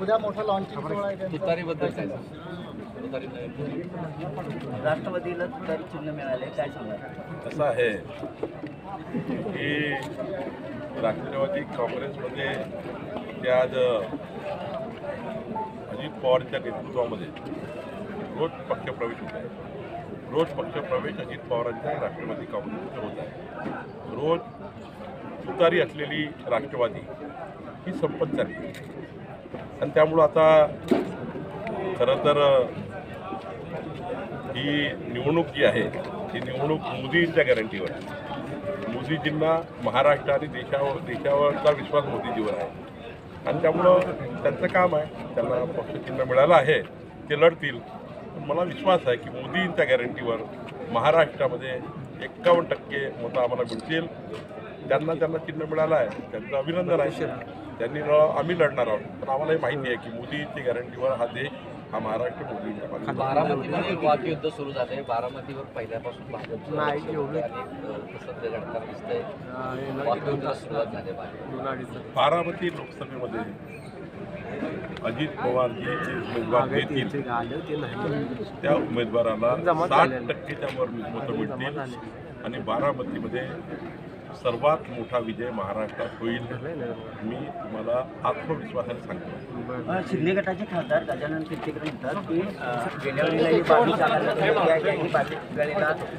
उद्या मोठा लॉन्चिंग सोहळा आहे त्यांचा. राष्ट्रवादीला तुतारी चिन्ह मिळाले काय सांगा? असं आहे की राष्ट्रवादी काँग्रेसमध्ये ते आज अजित पवारच्या नेतृत्वामध्ये रोज पक्षप्रवेश होत आहे. रोज पक्षप्रवेश अजित पवारांच्या राष्ट्रवादी काँग्रेसमध्ये होत आहे. रोज तुतारी असलेली राष्ट्रवादी ही संपत चालली आणि त्यामुळं आता खरं तर ही निवडणूक जी आहे ती निवडणूक मोदींच्या गॅरंटीवर आहे. मोदीजींना महाराष्ट्र आणि देशावर देशावरचा विश्वास मोदीजीवर आहे. आणि त्यामुळं त्यांचं काम आहे त्यांना पक्षचिन्ह मिळालं आहे ते लढतील. मला विश्वास आहे की मोदींच्या गॅरंटीवर महाराष्ट्रामध्ये एक्कावन्न टक्के मतं आम्हाला मिळतील. त्यांना त्यांना चिन्ह मिळालं आहे त्यांचं अभिनंदन आहे. त्यांनी आम्ही लढणार आहोत. पण आम्हाला हे माहिती आहे की मोदींच्या गॅरंटीवर हा देश हा महाराष्ट्र बाजूने बारामतीमध्ये वाकयुद्ध सुरू झालंय. बारामतीवर पहिल्यापासून भाजपचं झाली आहे बारामती लोकसभेमध्ये अजित पवारजी जे उमेदवार देतील त्या उमेदवाराला साठ टक्केच्या वर मतं मिळतील आणि बारामतीमध्ये सर्वात मोठा विजय महाराष्ट्रात होईल. मी तुम्हाला आत्मविश्वासाने सांगतो. शिंदे गटाचे खासदार गजानन कीर्तीकर म्हणतात की गेल्या वेळेलाही बावीस जागा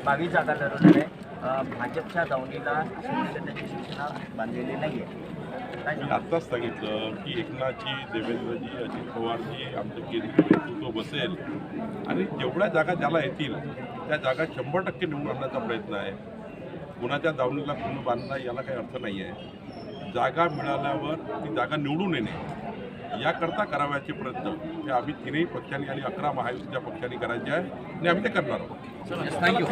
बावीस वेळेला जागा भाजपच्या दावणीला शिक्षणा बांधलेली नाही आहे. मी? आत्ताच सांगितलं की एकनाथजी देवेंद्रजी अजित पवारजी आमचं केंद्रीय नेतृत्व बसेल. आणि जेवढ्या जागा ज्याला येतील त्या जागा शंभर टक्के निवडून आणण्याचा प्रयत्न आहे. कुणाच्या दावणीला कुणं बांधणं याला काही अर्थ नाही आहे जागा मिळाल्यावर ती जागा निवडून येणे याकरता करावयाचे प्रयत्न. हे आम्ही तिन्ही पक्षांनी आणि अकरा महायुतीच्या पक्षांनी करायचे आहे आणि आम्ही ते करणार आहोत. थँक्यू